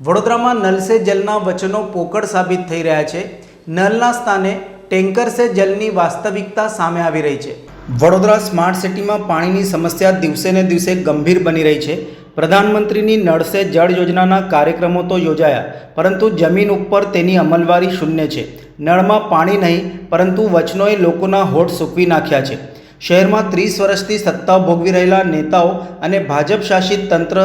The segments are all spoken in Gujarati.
વડોદરામાં નલ સે જલના વચનો પોકળ સાબિત થઈ રહ્યા છે. નલના સ્થાને ટેન્કર સે જલની વાસ્તવિકતા સામે આવી રહી છે. વડોદરા સ્માર્ટ સિટીમાં પાણીની સમસ્યા દિવસે ને દિવસે ગંભીર બની રહી છે. પ્રધાનમંત્રીની નળ સે જળ યોજનાના કાર્યક્રમો તો યોજાયા, પરંતુ જમીન ઉપર તેની અમલવારી શૂન્ય છે. નળમાં પાણી નહીં, પરંતુ વચનોએ લોકોના હોઠ સૂકવી નાખ્યા છે. શહેરમાં ત્રીસ વર્ષથી સત્તા ભોગવી રહેલા નેતાઓ અને ભાજપ શાસિત તંત્ર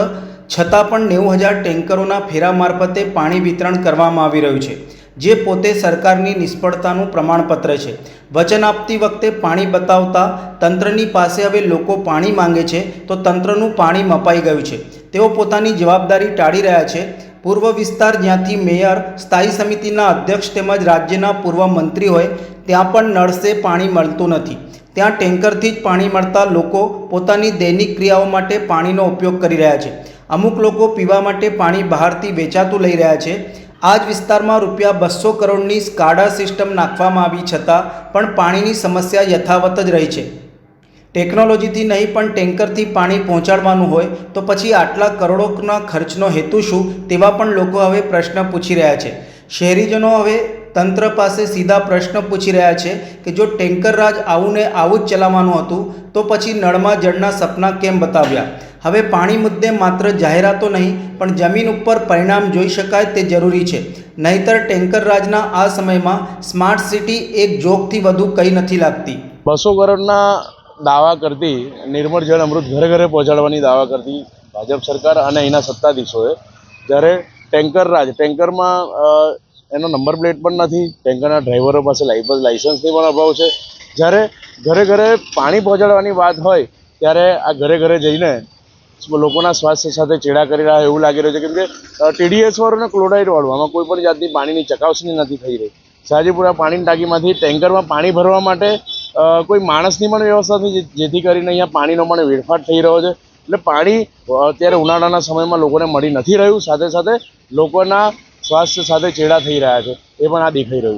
છતાં પણ નેવું હજાર ટેન્કરોના ફેરા મારફતે પાણી વિતરણ કરવામાં આવી રહ્યું છે, જે પોતે સરકારની નિષ્ફળતાનું પ્રમાણપત્ર છે. વચન આપતી વખતે પાણી બતાવતા તંત્રની પાસે હવે લોકો પાણી માંગે છે, તો તંત્રનું પાણી મપાઈ ગયું છે. તેઓ પોતાની જવાબદારી ટાળી રહ્યા છે. પૂર્વ વિસ્તાર જ્યાંથી મેયર, સ્થાયી સમિતિના અધ્યક્ષ તેમજ રાજ્યના પૂર્વ મંત્રી હોય, ત્યાં પણ નળસે પાણી મળતું નથી. ત્યાં ટેન્કરથી જ પાણી મળતા લોકો પોતાની દૈનિક ક્રિયાઓ માટે પાણીનો ઉપયોગ કરી રહ્યા છે. અમુક લોકો પીવા માટે પાણી બહારથી વેચાતું લઈ રહ્યા છે. આ જ વિસ્તારમાં રૂપિયા બસો કરોડની સ્કાડા સિસ્ટમ નાખવામાં આવી છતાં પણ પાણીની સમસ્યા યથાવત જ રહી છે. ટેકનોલોજીથી નહીં પણ ટેન્કરથી પાણી પહોંચાડવાનું હોય તો પછી આટલા કરોડોના ખર્ચનો હેતુ શું તેવા પણ લોકો હવે પ્રશ્ન પૂછી રહ્યા છે. શહેરીજનો હવે તંત્ર પાસે સીધા પ્રશ્ન પૂછી રહ્યા છે કે જો ટેન્કર રાજ આવું ને આવું જ ચલાવવાનું હતું તો પછી નળમાં જળના સપના કેમ બતાવ્યા? હવે પાણી મુદ્દે માત્ર જાહેરાતો નહીં, પણ જમીન ઉપર પરિણામ જોઈ શકાય તે જરૂરી છે. નહીતર ટેન્કર રાજના આ સમયમાં સ્માર્ટ સિટી એક જોકથી વધુ કંઈ નથી લાગતી. બસો કરોડના દાવા કરતી નિર્મળ જળ અમૃત ઘરે ઘરે પહોંચાડવાની દાવા કરતી ભાજપ સરકાર અને અહીંના સત્તાધીશોએ, જ્યારે ટેન્કર રાજ, ટેન્કરમાં એનો નંબર પ્લેટ પણ નથી, ટેન્કરના ડ્રાઈવરો પાસે લાઇસન્સ લાઇસન્સની પણ અભાવ છે. જ્યારે ઘરે ઘરે પાણી પહોંચાડવાની વાત હોય, ત્યારે આ ઘરે ઘરે જઈને લોકોના સ્વાસ્થ્ય સાથે ચેડા કરી રહ્યા એવું લાગી રહ્યું છે. કેમ કે ટીડીએસ વાળું અને ક્લોરાઇડ વાળું, આમાં કોઈ પણ જાતની પાણીની ચકાસણી નથી થઈ રહી. શાહજીપુરા પાણીની ટાંકીમાંથી ટેન્કરમાં પાણી ભરવા માટે કોઈ માણસની પણ વ્યવસ્થા નથી જેથી કરીને અહીંયા પાણીનો પણ વેડફાટ થઈ રહ્યો છે. એટલે પાણી અત્યારે ઉનાળાના સમયમાં લોકોને મળી નથી રહ્યું. સાથે સાથે લોકોના સ્વાસ્થ્ય સાથે ચેડા થઈ રહ્યા છે. એ પણ આ દેખાઈ રહ્યું